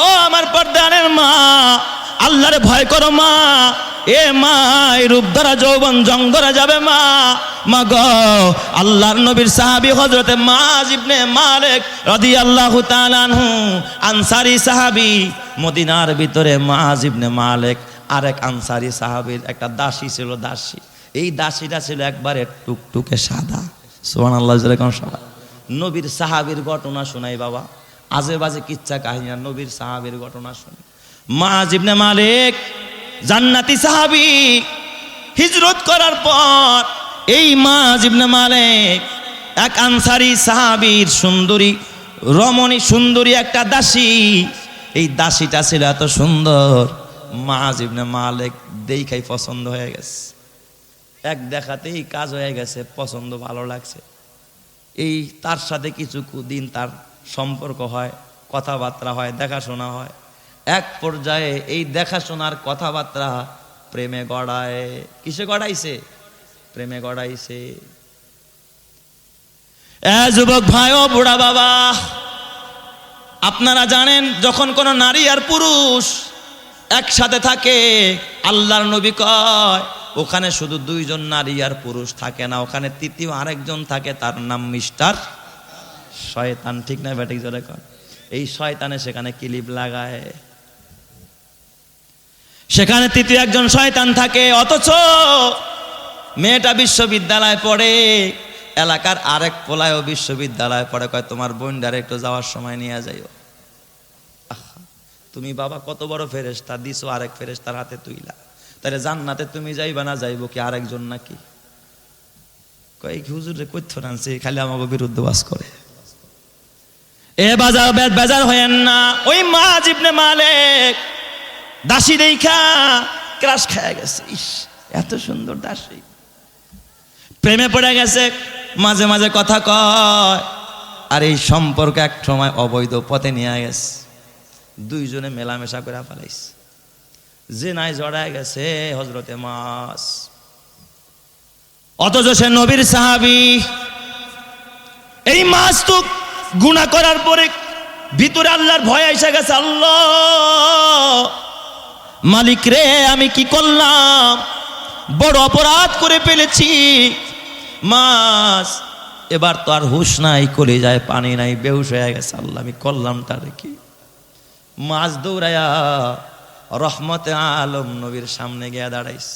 ও আমার পর্দানের মা, আল্লাহরে ভয় করো মা। এ মা রূপ ধরা যৌবন জং ধরা যাবে মা। মা গ, আল্লাহর নবীর সাহাবী হজরতে মাজ ইবনে মালিক রাদিয়াল্লাহু তাআলা আনহু, আনসারী সাহাবী, মদিনার ভিতরে মাজ ইবনে মালিক, আরেক আনসারী সাহাবীর একটা দাসী ছিল দাসী। এই দাসীটা ছিল একবারে টুকটুকে সাদা। সুবহানাল্লাহ, যেরকম সাদা নবীর সাহাবীর ঘটনা শোনাই বাবা। আজে বাজে কিচ্ছা কাহিনী আর নবীর সাহাবীর ঘটনা শুনি। মা জিবনে মালিক, জান্নাতি সাহাবী, হিজরত করার পর এই মা জিবনে মালিক এক আনসারি সাহাবীর সুন্দরী, রমণী সুন্দরী একটা দাসী। এই দাসীটা ছিল এত সুন্দর মা জিবনে মালিক দেখাই পছন্দ হয়ে গেছে। এক দেখাতেই কাজ হয়ে গেছে, পছন্দ ভালো লাগছে। এই তার সাথে কিছু দিন তার সম্পর্ক হয়, কথাবার্তা হয়, দেখাশোনা হয়। এক পর্যায়ে এই দেখাশোনার কথাবার্তা প্রেমে গড়ায়। কিসে গড়াইছে? প্রেমে গড়াইছে। যুবক ভাই, ও বুড়া বাবা, আপনারা জানেন, যখন কোনো নারী আর পুরুষ একসাথে থাকে, আল্লাহর নবী কয়, ওখানে শুধু দুইজন নারী আর পুরুষ থাকে না, ওখানে তৃতীয় আরেকজন থাকে, তার নাম মিস্টার শয়তান ঠিক না ব্যাটিক জোরে কর। এই শয়তানে সেখানে কিলিপ লাগায়। সেখানে তৃতীয় একজন শয়তান থাকে, অথচ মেয়েটা বিশ্ববিদ্যালয়ে পড়ে, এলাকার আরেক পোলায়ও বিশ্ববিদ্যালয়ে পড়ে, কয়, তোমার বোনডারে একটু যাওয়ার সময় নিয়ে যাইও। তুমি বাবা কত বড় ফেরেস্তা দিছো আরেক ফেরেস্তার হাতে তুইলা। তাহলে জান্নাতে তুমি যাইবা না, যাইবো কি আরেকজন নাকি? কয় হুজুর কৈথ আনছে খালি আমাকে বিরুদ্ধ বাস করে। এ বাজার বেজার হয়েন না। ওই মা জিবনে মালিক দাসী দেখা ক্রাশ খায়া গেছে। ইস, এত সুন্দর দাসী। প্রেমে পড়ে গেছে, মাঝে মাঝে কথা কয়। আর এই সম্পর্ক এক সময় অবৈধ পথে নিয়ে গেছে। দুইজনে মেলামেশা করে ফেলাইছে। যে নাই জড়ায় গেছে হজরতে মাস। অথচ সে নবীর সাহাবি, এই মাস তো গুণা করার পরে ভিতরে আল্লাহর ভয় এসে গেছে, আল্লাহ, মালিক রে, আমি কি করলাম? বড় অপরাধ করে ফেলেছি। মাস, এবার তো আর হুশ নাই, কলে যায়, পানি নাই, বেহুশ হয়ে গেছে, আল্লাহ, আমি করলাম করলামটা কি মাছ দৌড়ায়া রহমতে আলম নবীর সামনে গিয়া দাঁড়াইস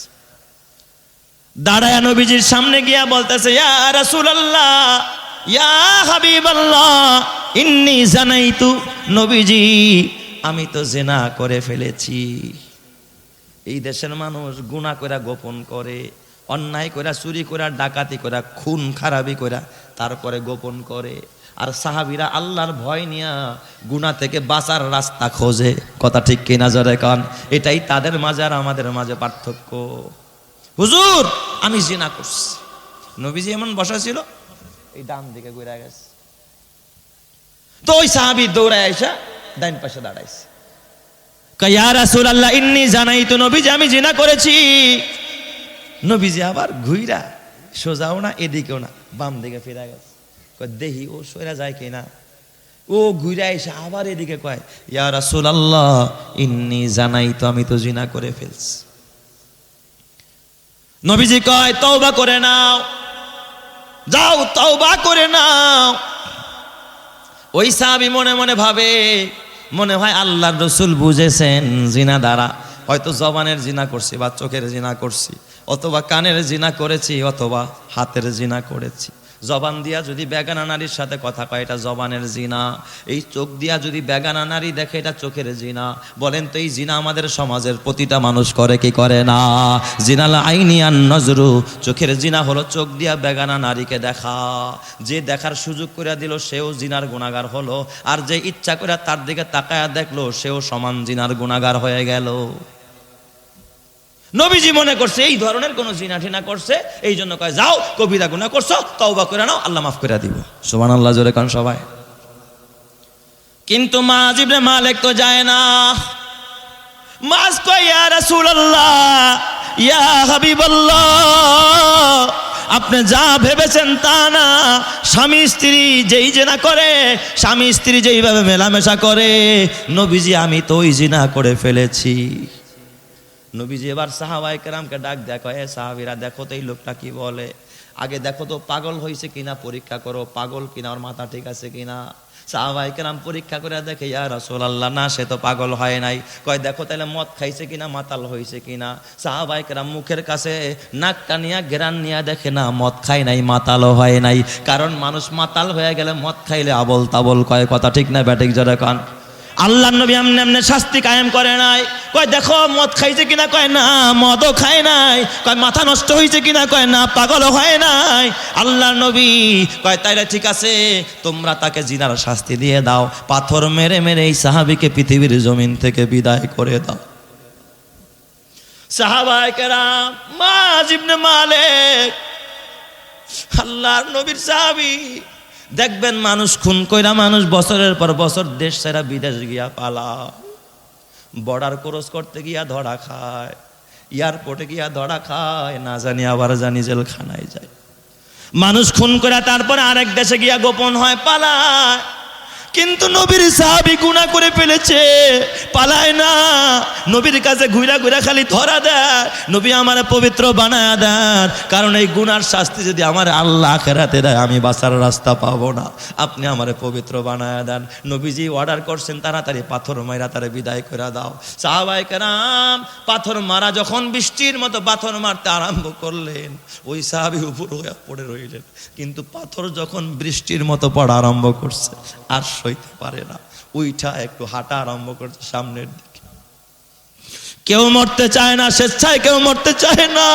দাঁড়ায়া নবীজির সামনে গিয়া বলতেছে, ইয়া রাসূলুল্লাহ ইয়া হাবিবাল্লাহ, ইন্নি নবীজি, আমি তো জেনা করে ফেলেছি। এই দেশের মানুষ গুণা করে গোপন করে, অন্যায় করে চুরি করে ডাকাতি করে খুন খারাপি করে তারপরে গোপন করে। আর সাহাবিরা আল্লাহর ভয় নিয়া গুণা থেকে বাঁচার রাস্তা খোঁজে। কথা ঠিক কিনা জরে কান? এটাই তাদের মাঝে আর আমাদের মাঝে পার্থক্য। হুজুর, আমি জিনা করছি। নবীজি এমন বসা ছিল এই ডান দিকে ঘুরে গেছে। তো ওই সাহাবি দৌড়ায় আইসা ডাইন পাশে দাঁড়াইছে। কয়া রাসূলুল্লাহ, ইন্নি জানাই তো নবীজি, আমি জিনা করেছি। নবীজি আবার ঘুইরা সোজাও না, এদিকেও না, বাম দিকে ফিরে গেছে। দেহি ও যায় ও ঘুরে এসে আবার এদিকে কয়, ইয়া রাসূলুল্লাহ, ইন্নি জানাই তো আমি তো জিনা করে ফেলছি। নবীজি কয়, তওবা করে নাও। যাও তাও বা করে নাও। ওই সাহাবি মনে মনে ভাবে, মনে হয় আল্লাহর রসুল বুঝেছেন জিনা দ্বারা। হয়তো জবানের জিনা করছি বা চোখের জিনা করছি, অথবা কানের জিনা করেছি, অথবা হাতের জিনা করেছি। জবান দিয়া যদি বেগানা নারীর সাথে কথা কয়, এটা জবানের জিনা। এই চোখ দিয়া যদি বেগানা নারী দেখে, এটা চোখের জিনা। বলেন তো, এই জিনা আমাদের সমাজের প্রতিটা মানুষ করে, কি করে না? জিনাল আইনিয়ান নজরু। চোখের জিনা হলো চোখ দিয়া বেগানা নারীকে দেখা। যে দেখার সুযোগ করে দিল, সেও জিনার গুণাগার হলো। আর যে ইচ্ছা করে তার দিকে তাকায়া দেখল, সেও সমান জিনার গুণাগার হয়ে গেল। নবীজি মনে করছে, এই ধরনের কোন জিনা টিনা করছে, এই জন্য কয়, যাও কবিরা গুণা করছ, তওবা করে নাও, আল্লাহ মাফ করে দিব। সুবহান আল্লাহ জোরে কান সবাই। কিন্তু মা জিবনে মালিক তো যায় না। মাস কয়, ইয়া রাসূলুল্লাহ, ইয়া হাবিবাল্লাহ, আপনি যা ভেবেছেন তা না। স্বামী, স্ত্রী যেই জেনা করে, স্বামী, স্ত্রী যেইভাবে মেলামেশা করে, নবীজি, আমি তো ওই জিনা করে ফেলেছি। নবীজি এবার সাহাবাই কেরামকে ডাক দেখো এ সাহাবিরা, দেখো তো এই লোকটা কি বলে? আগে দেখো তো পাগল হয়েছে কিনা, পরীক্ষা করো, পাগল কিনা, ওর মাথা ঠিক আছে কিনা? সাহাবাই কেরাম পরীক্ষা করে দেখে, ইয়া রসুল আল্লাহ না, সে তো পাগল হয় নাই। কয়, দেখো তাহলে মদ খাইছে কিনা, মাতাল হয়েছে কিনা? সাহাবাই কেরাম মুখের কাছে নাক নিয়া গেরান নিয়া দেখে, না, মদ খায় নাই, মাতালও হয় নাই। কারণ মানুষ মাতাল হয়ে গেলে মদ খাইলে আবল তাবল কয়, কথা ঠিক না, ব্যাটিক জোরে কান। আল্লাহ নবী এমনি এমনি শাস্তি কায়েম করে নাই। কয়, দেখো, মদ খাইছে কিনা? কয়, না, মদও খায় নাই। কয়, মাথা নষ্ট হয়েছে কিনা? কয়, না, পাগলও হয় নাই। আল্লাহ নবী কয়, তাইলে ঠিক আছে, তোমরা তাকে জিনার শাস্তি দিয়ে দাও। পাথর মেরে মেরে এই সাহাবিকে পৃথিবীর জমিন থেকে বিদায় করে দাও। সাহাবাই কেরাম, মাজ ইবনে মালিক, আল্লাহর নবীর সাহাবী দেখবেন মানুষ খুন কইরা মানুষ বছরের পর বছর দেশ সেরা বিদেশ গিয়া পালা। বর্ডার ক্রস করতে গিয়া ধরা খায় এয়ারপোর্টে গিয়া ধরা খায়, না জানি আবার জানি জেলখানায় যায়। মানুষ খুন করে তারপরে আরেক দেশে গিয়া গোপন হয়, পালায়। কিন্তু নবীর সাহাবি গুণা করে ফেলেছে। পালায় না। নবীর কাছে ঘুরা ঘুরা খালি ধরা দেয়। নবী আমার পবিত্র বানায় দেন। কারণ এই গুনার শাস্তি যদি আমার আল্লাহ খেরাতে দেয়, আমি বাঁচার রাস্তা পাবো না। আপনি আমার পবিত্র বানায় দেন। নবীজি অর্ডার করছেন, তাড়াতাড়ি পাথর মাইরা তারা বিদায় করে দাও। সাহাবাই কেরাম, পাথর মারা যখন বৃষ্টির মতো পাথর মারতে আরম্ভ করলেন, ওই সাহাবি উপর হয়ে পড়ে রইলেন। কিন্তু পাথর যখন বৃষ্টির মতো পড়া আরম্ভ করছে, আর সইতে পারে না। উইঠা একটু হাঁটা আরম্ভ করছে সামনের দিকে। কেউ মরতে চায় না, স্বেচ্ছায় কেউ মরতে চায় না।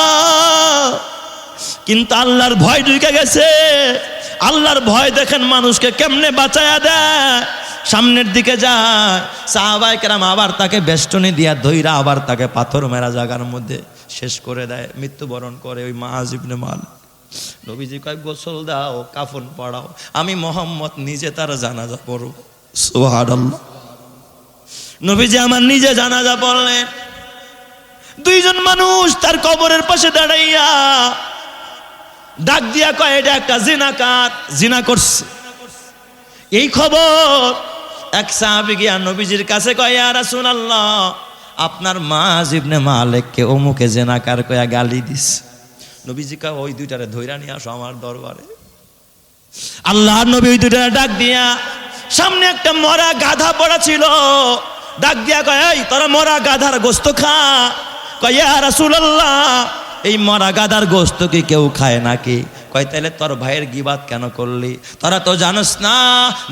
কিন্তু আল্লাহর ভয় ঢুকে গেছে। আল্লাহর ভয় দেখেন মানুষকে কেমনে বাঁচায়া দেয়। সামনের দিকে যায়। সাহাবাই কেরাম আবার তাকে বেষ্টনী দিয়া ধইরা আবার তাকে পাথর মেরা জায়গার মধ্যে শেষ করে দেয়। মৃত্যুবরণ করে ওই মা মাহাজিবনে মাল নবীজি কয় গোসল দাও কাফন পড়াও আমি মোহাম্মদ নিজে তার জানাজা পড়ব। সুবহানাল্লাহ। নবীজি আমার নিজে জানাজা পড়লেন। দুইজন মানুষ তার কবরের পাশে দাঁড়াইয়া ডাক দিয়া কয় এটা একটা জিনাকার জিনা করছে। এই খবর এক সাহাবি গিয়া নবীজির কাছে কয় আর ইয়া রাসূলুল্লাহ আপনার মা জিবনে মালিককে অমুকে জেনাকার কয়া গালি দিস নবীজি কয় ওই দুইটারে ধৈরা নিয়ে আসো আমার দরবারে। আল্লাহ নবী ওই দুইটারে ডাক দিয়া, সামনে একটা মরা গাধা পড়া ছিল। ডাক দিয়া কয়, এই, তোরা মরা গাধার গোস্ত খা। কয় রাসূলুল্লাহ, এই মরা গাধার গোস্ত কি কেউ খায় নাকি? কয়, তাইলে তোর ভাইয়ের গিবাত কেন করলি? তোরা তো জানোস না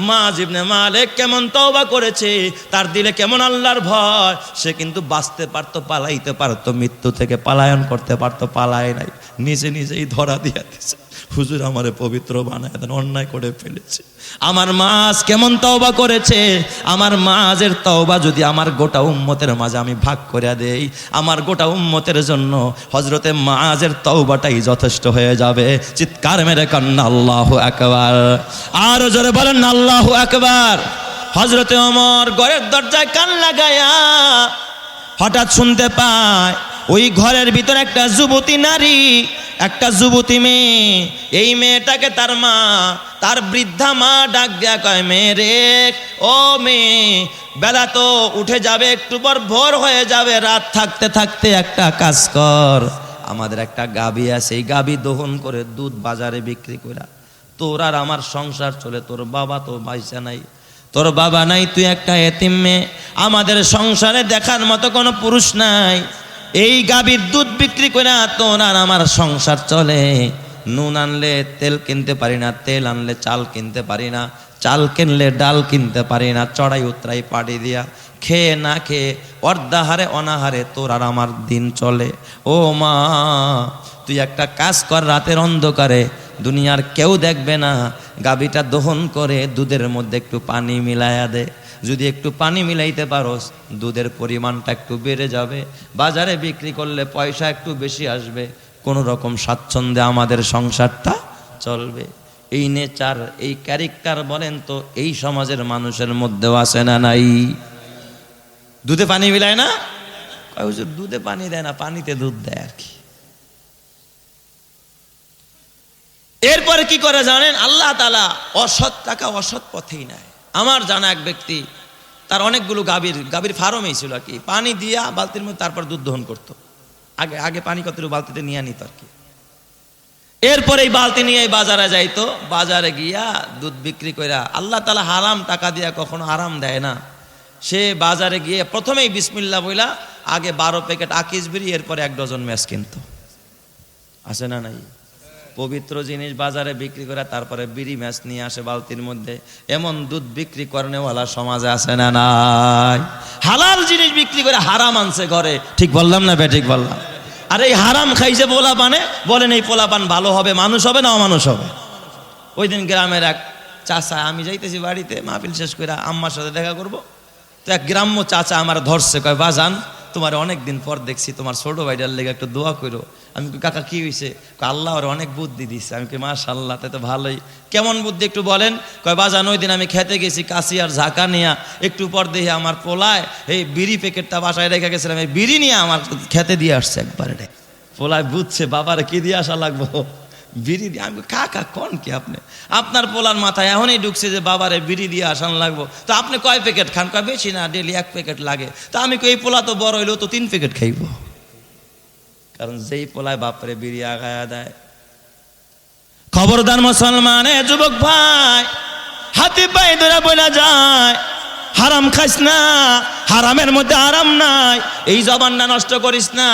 মা জিবনে মালিক কেমন তওবা করেছে, তার দিলে কেমন আল্লাহর ভয়। সে কিন্তু বাঁচতে পারতো, পালাইতে পারতো, মৃত্যু থেকে পালায়ন করতে পারতো, পালায় নাই। নিজে নিজেই ধরা দিয়া দিছে। হুজুর আমারে পবিত্র বানায় দেন, অন্যায় করে ফেলেছে। আমার মাছ কেমন তওবা করেছে? আমার মাঝের তওবা যদি আমার গোটা উম্মতের মাঝে আমি ভাগ করে দেই, আমার গোটা উম্মতের জন্য হজরতে মাঝের তওবাটাই যথেষ্ট হয়ে যাবে। চিৎকার মেরে কান্না, আল্লাহ একবার আরও জোরে বলেন, আল্লাহ একবার হজরতে অমর ঘরের দরজায় কান লাগায়া হঠাৎ শুনতে পায়, ওই ঘরের ভিতরে একটা যুবতী নারী, একটা যুবতী মেয়ে। এই মেয়েটাকে তার মা, তার বৃদ্ধা মা ডাক দেয়া কয়, মেয়ে রে, ও মেয়ে, বেলা তো উঠে যাবে, একটু পর ভোর হয়ে যাবে, রাত থাকতে থাকতে একটা কাজ কর। আমাদের একটা গাবি আছে, এই গাবি দহন করে দুধ বাজারে বিক্রি করা তোর আর আমার সংসার চলে, তোর বাবা তো বাইসা নাই, তোর বাবা নাই, তুই একটা এতিম মেয়ে, আমাদের সংসারে দেখার মতো কোনো পুরুষ নাই, এই গাভীর দুধ বিক্রি করে তোর আর আমার সংসার চলে, নুন আনলে তেল কিনতে পারি না, তেল আনলে চাল কিনতে পারি না চাল কিনলে ডাল কিনতে পারি না, চড়াই উতরাই পাড়ি দিয়া। খেয়ে না খেয়ে অর্ধাহারে অনাহারে তোর আর আমার দিন চলে। ও মা, তুই একটা কাজ কর রাতের অন্ধকারে, দুনিয়ার কেউ দেখবে না। গাবিটা দহন করে দুধের মধ্যে একটু পানি মিলায়া দে। যদি একটু পানি মিলাইতে পারোস, দুধের পরিমাণটা একটু বেড়ে যাবে। বাজারে বিক্রি করলে পয়সা একটু বেশি আসবে। কোনো রকম স্বাচ্ছন্দ্যে আমাদের সংসারটা চলবে। এই নেচার, এই ক্যারেক্টার বলেন তো, এই সমাজের মানুষের মধ্যেও আছে না নাই? দুধে পানি মিলায় না? দুধে পানি দেয় না, পানিতে দুধ দেয় আর কি। এরপরে কি করে জানেন? আল্লাহ তালা অসৎ টাকা অসৎ পথেই নেয়। আমার জানা এক ব্যক্তি, তার অনেকগুলো গাভীর গাভীর ফার্মই ছিল আর কি। পানি দিয়া বালতির মধ্যে তারপর দুধ দহন করতো। আগে আগে পানি কতটুকু বালতিতে নিয়ে নিত আর কি। এরপরে এই বালতি নিয়ে বাজারে যাইতো। বাজারে গিয়া দুধ বিক্রি কইরা, আল্লাহ তালা হারাম টাকা দিয়া কখনো আরাম দেয় না। সে বাজারে গিয়ে প্রথমেই বিসমিল্লা বইলা, আগে বারো প্যাকেট আকিস বিড়ি, এরপরে এক ডজন ম্যাচ কিনতো। আছে না নাই? পবিত্র জিনিস বাজারে বিক্রি করে তারপরে বিড়ি ম্যাচ নিয়ে আসে বালতির মধ্যে। এমন দুধ বিক্রি করেনেওয়ালা সমাজে আছে না নাই? হালাল জিনিস বিক্রি করে হারাম আনছে ঘরে। ঠিক বললাম না বে, ঠিক বললাম। আর এই হারাম খাইছে পোলা পানে বলেন এই পোলা পান ভালো হবে, মানুষ হবে না অমানুষ হবে? ওই দিন গ্রামের এক চাচা, আমি যাইতেছি বাড়িতে, মাহফিল শেষ করে আম্মার সাথে দেখা করব। তো এক গ্রাম্য চাচা আমার ধরছে, কয়, বাজান তোমার অনেক দিন পর দেখছি, তোমার ছোট ভাইটার লেগে একটু দোয়া করো। আমি কাকা, কি হয়েছে আল্লাহ ওর অনেক বুদ্ধি দিচ্ছে আমি কি মাশাল্লাহ তে তো ভালোই। কেমন বুদ্ধি একটু বলেন? কয় বাজান, ওই দিন আমি খেতে গেছি, কাশি আর ঝাঁকা নিয়া একটু পর দেখি আমার পোলায় এই বিড়ি প্যাকেটটা বাসায় রেখে গেছিলাম, এই বিড়ি নিয়ে আমার খেতে দিয়ে আসছে একবারে। পোলায় বুঝছে, বাবারে, কি দিয়ে আসা লাগবো? বিড়ি দিয়ে আমি কাকা কোন কি আপনি? আপনার পোলার মাথায় এখনই ঢুকছে যে বাবারে বিড়ি দিয়ে আসান লাগবো। তো আপনি কয় প্যাকেট খান? কয়, বেশি না, ডেলি এক প্যাকেট লাগে। তো আমি এই পোলা তো বড় হইলেও তো তিন প্যাকেট খাইব। কারণ যেই পোলায় বাপরে বিড়ি আগায়া দেয়। খবরদার মুসলমানে যুবক ভাই হাতি পায়ে ধরে বলা যায়। হারাম খাইস না, হারামের মধ্যে আরাম নাই। এই জবানটা নষ্ট করিস না।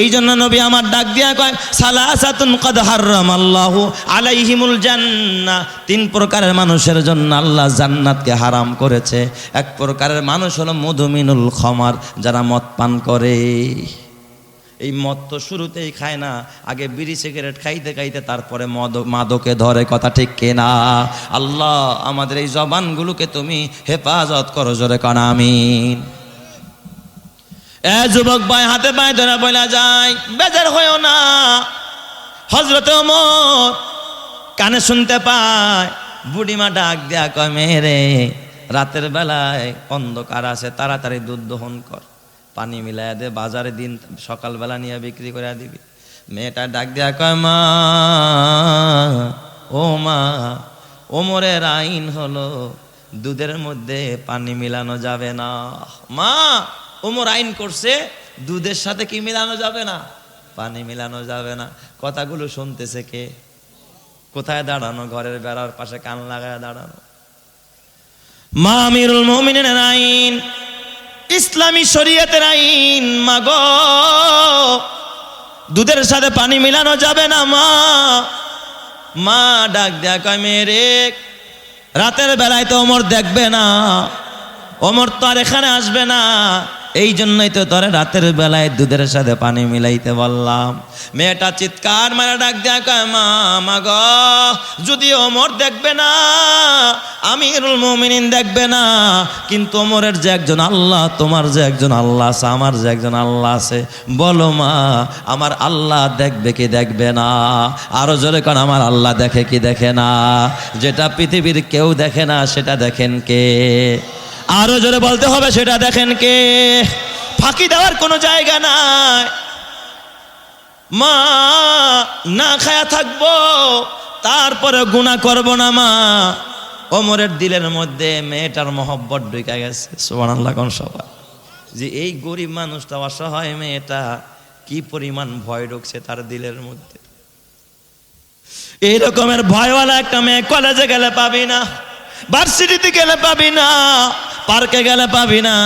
এই জন্য নবী আমার ডাক দিয়া কয়, সালাসাতুন কদ হারাম আল্লাহ আলাইহিমুল জান্না তিন প্রকারের মানুষের জন্য আল্লাহ জান্নাতকে হারাম করেছে। এক প্রকারের মানুষ হলো মধুমিনুল খমার, যারা মদ পান করে। এই মদ তো শুরুতেই খায় না, আগে বিড়ি, সিগারেট খাইতে খাইতে তারপরে মদ, মাদকে ধরে, কথা ঠিক কেনা? আল্লাহ, আমাদের এই জবানগুলোকে তুমি হেফাজত করো জোরে কানা, আমিন। এ যুবক ভাই, হাতে পায়ে ধরে বলা যায় বেজার হয়েও না। হজরত কানে শুনতে পায়, বুড়িমা ডাক দেয়া কয় মেরে রাতের বেলায় অন্ধকার আছে, তাড়াতাড়ি দুধ দহন কর। পানি মিলাই দে, বাজারে দিন সকালবেলা নিয়ে বিক্রি করে দিবি। মেয়েটা ডাক দেয়া কয়, মা, ও মা, ওমরের আইন হলো দুধের মধ্যে পানি মিলানো যাবে না। মা, ওমর আইন করছে, দুধের সাথে কি মিলানো যাবে না? পানি মিলানো যাবে না। কথাগুলো শুনতেছে কে? কোথায় দাঁড়ানো? ঘরের বেড়ার পাশে কান লাগায় দাঁড়ানো। মা, আমিরুল মুমিনের আইন ইসলামী শরীয়তের আইন, মাগ। দুধের সাথে পানি মিলানো যাবে না, মা। মা ডাক দেয়া কয় মেরে রাতের বেলায় তো ওমর দেখবে না। ওমর তো আর এখানে আসবে না। এই জন্যই তো তোরে রাতের বেলায় দুধের সাথে পানি মিলাইতে বললাম। মেয়েটা চিৎকার মারা ডাক দেয়া কয়, মা মা গ যদি ওমর দেখবে না, আমিরুল মুমিনিন দেখবে না, কিন্তু ওমরের যে একজন আল্লাহ, তোমার যে একজন আল্লাহ আছে, আমার যে একজন আল্লাহ আছে, বলো মা, আমার আল্লাহ দেখবে কি দেখবে না? আরও জোরে কোন, আমার আল্লাহ দেখে কি দেখে না? যেটা পৃথিবীর কেউ দেখে না, সেটা দেখেন কে? আরও জোরে বলতে হবে, সেটা দেখেন কে। ফাঁকি দেওয়ার কোনো জায়গা নাই। মা, না খায়া থাকব, তারপরে গুণা করব না মা। ওমরের দিলের মধ্যে মেয়েটার মহব্বত ঢুকে গেছে সোমান আল্লাহ সবাই যে এই গরিব মানুষটা অসহায় মেয়েটা কি পরিমাণ ভয় ঢুকছে তার দিলের মধ্যে। এই রকমের ভয়ওয়ালা একটা মেয়ে কলেজে গেলে পাবি না, ভার্সিটিতে গেলে পাবি না পার্কে গেলে পাবি না।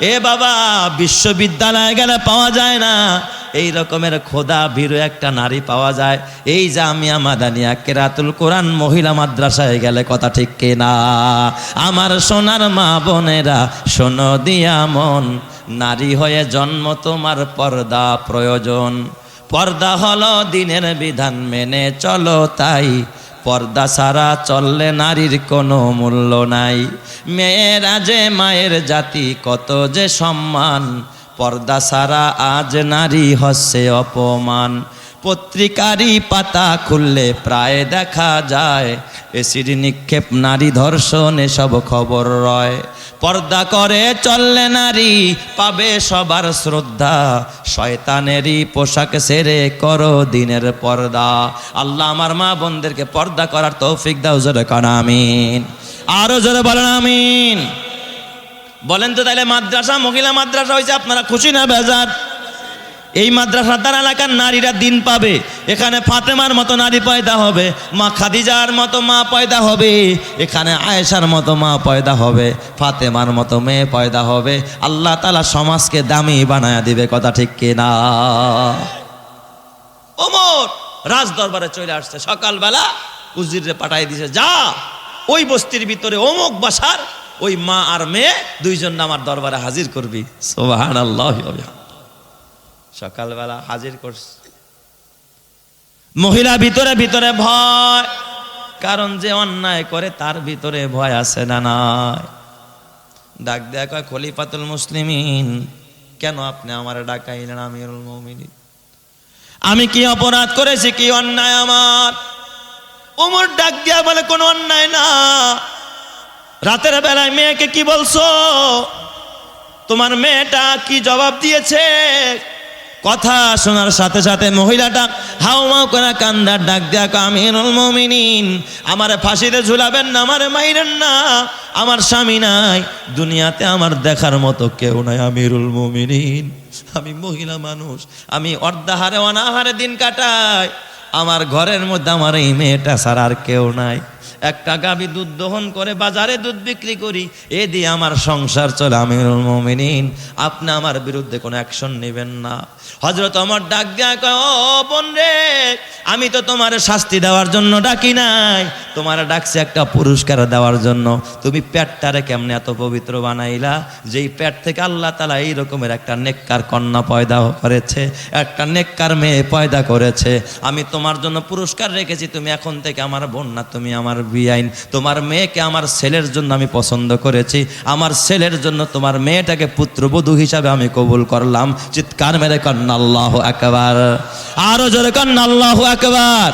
এ বাবা, বিশ্ববিদ্যালয়ে গেলে পাওয়া যায় না। এই রকমের খোদা ভীরু একটা নারী পাওয়া যায়। এই জামিয়া মাদানিয়া কেরাতুল কোরআন মহিলা মাদ্রাসায় গেলে কথা ঠিক কিনা আমার সোনার মা বোনেরা, শোনো দিয়া মন। নারী হয়ে জন্ম তোমার পর্দা প্রয়োজন। পর্দা হলো দিনের বিধান, মেনে চলো তাই। পর্দা ছাড়া চললে নারীর কোনো মূল্য নাই। মেয়েরা যে মায়ের জাতি, কত যে সম্মান। পর্দা ছাড়া আজ নারী হচ্ছে অপমান। পত্রিকারই পাতা খুললে প্রায় দেখা যায়। এসিড নিক্ষেপ নারী ধর্ষণ, এসব খবর রয়। পর্দা করে চললে নারী পাবে সবার শ্রদ্ধা। শয়তানেরই পোশাক সেরে করো দিনের পর্দা। আল্লাহ আমার মা বোনদেরকে পর্দা করার তৌফিক দাও, জোরে কর আমিন। আরও জোরে বলেন, আমিন। বলেন তো তাহলে মাদ্রাসা, মহিলা মাদ্রাসা হয়েছে আপনারা খুশি না বেজার? এই মাদ্রাসার দ্বারা এলাকার নারীরা দিন পাবে। এখানে ফাতেমার মতো নারী পয়দা হবে, মা খাদিজার মতো মা পয়দা হবে, এখানে আয়েশার মতো মা পয়দা হবে, ফাতেমার মতো মেয়ে পয়দা হবে। আল্লাহ তালা সমাজকে দামি বানায় দিবে, কথা ঠিক কিনা ওমর রাজ দরবারে চলে আসছে, সকালবেলা উজিরে পাঠাই দিছে, যা, ওই বস্তির ভিতরে অমুক বাসার ওই মা আর মেয়ে দুইজন আমার দরবারে হাজির করবি। সোহান আল্লাহ সকালবেলা হাজির করছে। মহিলা ভিতরে ভিতরে ভয়, কারণ যে অন্যায় করে তার ভিতরে ভয় আছে না নাই। ডাক দেয়া কয়, খলিফাতুল মুসলিমিন, কেন আপনি আমার ডাকাইলেন, আমিরুল মমিনিন? আমি কি অপরাধ করেছি, কি অন্যায় আমার? ওমর ডাক দিয়া বলে, কোনো অন্যায় না। রাতের বেলায় মেয়েকে কি বলছো? তোমার মেয়েটা কি জবাব দিয়েছে? কথা শোনার সাথে সাথে মহিলাটা হাও মাও করে কান্দার ডাক দেয়া আমিরুল মমিনিন, আমারে ফাঁসিতে ঝুলাবেন না, আমারে মাইরেন না, আমার স্বামী নাই, দুনিয়াতে আমার দেখার মতো কেউ নাই, আমিরুল মমিনিন। আমি মহিলা মানুষ, আমি অর্ধাহারে অনাহারে দিন কাটাই, আমার ঘরের মধ্যে আমার এই মেয়েটা ছাড়া আর কেউ নাই। একটা গাভী দুধ দহন করে বাজারে দুধ বিক্রি করি এ দিয়ে আমার সংসার চলে আমিরুল মমিনিন। আপনি আমার বিরুদ্ধে কোনো অ্যাকশন নেবেন না। হজরত আমার ডাক দেয়া কয়, বোন রে আমি তো তোমার শাস্তি দেওয়ার জন্য ডাকি নাই। তোমার ডাকছে একটা পুরস্কার দেওয়ার জন্য। তুমি পেটটারে কেমনে এত পবিত্র বানাইলা? যেই প্যাট থেকে আল্লাহ তালা এই রকমের একটা নেককার কন্যা পয়দা করেছে, একটা নেককার মেয়ে পয়দা করেছে। আমি তোমার জন্য পুরস্কার রেখেছি, তুমি এখন থেকে আমার বোন না, তুমি আমার বিআইন। তোমার মেয়েকে আমার ছেলের জন্য আমি পছন্দ করেছি। আমার ছেলের জন্য তোমার মেয়েটাকে পুত্রবধূ হিসাবে আমি কবুল করলাম। চিৎকার মেরে কন্যা আল্লাহ একবার আরও জোরে কন্যা আল্লাহ একবার